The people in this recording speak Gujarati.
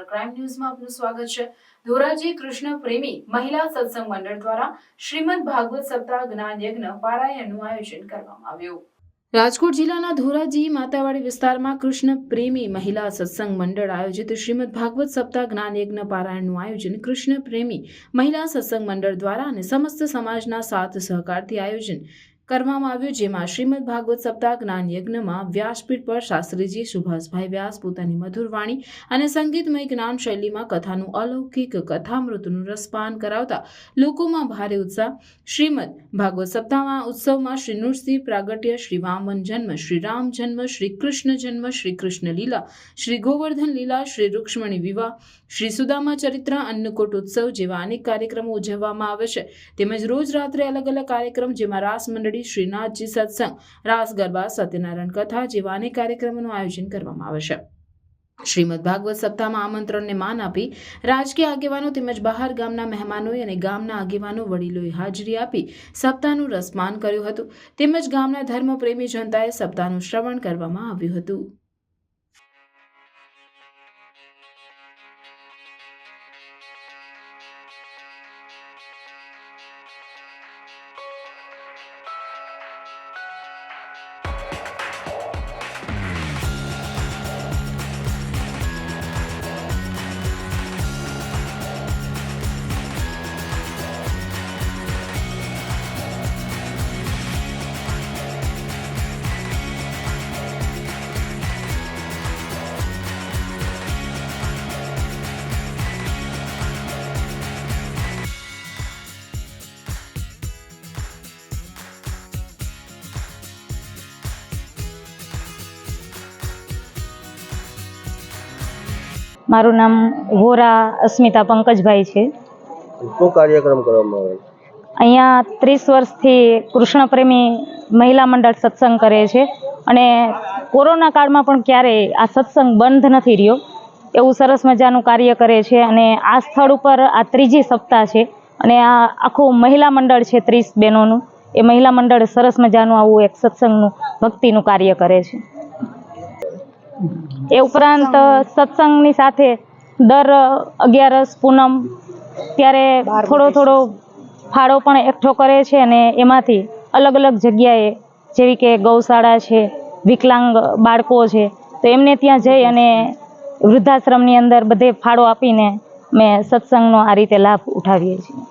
સ્ટાર ક્રાઇમ ન્યૂઝમાં આપનું સ્વાગત છે. ધોરાજી કૃષ્ણ પ્રેમી મહિલા સત્સંગ મંડળ દ્વારા શ્રીમદ ભાગવત સપ્તાહ જ્ઞાન યજ્ઞ પારાયણનું આયોજન કરવામાં આવ્યું. રાજકોટ જિલ્લાના ધોરાજી માતાવાડી વિસ્તારમાં કૃષ્ણ પ્રેમી મહિલા સત્સંગ મંડળ આયોજિત શ્રીમદ ભાગવત સપ્તાહ જ્ઞાન યજ્ઞ પારાયણનું આયોજન કૃષ્ણ પ્રેમી મહિલા સત્સંગ મંડળ દ્વારા અને સમસ્ત સમાજના સાથ સહકારથી આયોજન કરવામાં આવ્યું, જેમાં શ્રીમદ ભાગવત સપ્તાહ, જ્ઞાન યજ્ઞમાં વ્યાસપીઠ પર શાસ્ત્રીજી સુભાષભાઈ વ્યાસ, પોતાની મધુર વાણી અને સંગીતમય જ્ઞાન શૈલીમાં કથાનું અલૌકિક કથામૃતનું રસપાન કરાવતા લોકોમાં ભારે ઉત્સાહ. શ્રીમદ ભાગવત સપ્તાહમાં ઉત્સવમાં શ્રી નૃસિંહ પ્રાગટ્ય, શ્રી વામન જન્મ, શ્રી રામ જન્મ, શ્રી કૃષ્ણ જન્મ, શ્રી કૃષ્ણ લીલા, શ્રી ગોવર્ધન લીલા, શ્રી રૂક્ષ્મણી વિવાહ, શ્રી સુદામા ચરિત્ર, અન્નકૂટ ઉત્સવ જેવા અનેક કાર્યક્રમો ઉજવવામાં આવે છે. તેમજ રોજ રાત્રે અલગ અલગ કાર્યક્રમ જેમાં રાસ મંડળી શ્રીનાથજી સત્સંગ, રાસ ગરબા, સત્યનારાયણ કથા જેવા અનેક કાર્યક્રમોનું આયોજન કરવામાં આવે શ્રીમદ ભાગવત સપ્તાહમાં આમંત્રણને માન આપી રાજકીય આગેવાનો તેમજ બહાર ગામના મહેમાનોએ અને ગામના આગેવાનો વડીલોએ હાજરી આપી સપ્તાહનું રસમાન કર્યું હતું. તેમજ ગામના ધર્મપ્રેમી જનતાએ સપ્તાહનું શ્રવણ કરવામાં આવ્યું હતું. મારું નામ વોરા અસ્મિતા પંકજભાઈ છે. શું કાર્યક્રમ કરવામાં આવે અહીંયા ત્રીસ વર્ષથી કૃષ્ણ પ્રેમી મહિલા મંડળ સત્સંગ કરે છે અને કોરોના કાળમાં પણ ક્યારેય આ સત્સંગ બંધ નથી રહ્યો. એવું સરસ મજાનું કાર્ય કરે છે અને આ સ્થળ ઉપર આ ત્રીજી સપ્તાહ છે અને આ આખું મહિલા મંડળ છે ત્રીસ બહેનોનું. એ મહિલા મંડળ સરસ મજાનું આવું એક સત્સંગનું ભક્તિનું કાર્ય કરે છે. એ ઉપરાંત સત્સંગની સાથે દર અગિયારસ પૂનમ ત્યારે થોડો થોડો ફાળો પણ એકઠો કરે છે અને એમાંથી અલગ અલગ જગ્યાએ જેવી કે ગૌશાળા છે વિકલાંગ બાળકો છે તો એમને ત્યાં જઈ અને વૃદ્ધાશ્રમની અંદર બધે ફાળો આપીને મેં સત્સંગનો આ રીતે લાભ ઉઠાવીએ છીએ.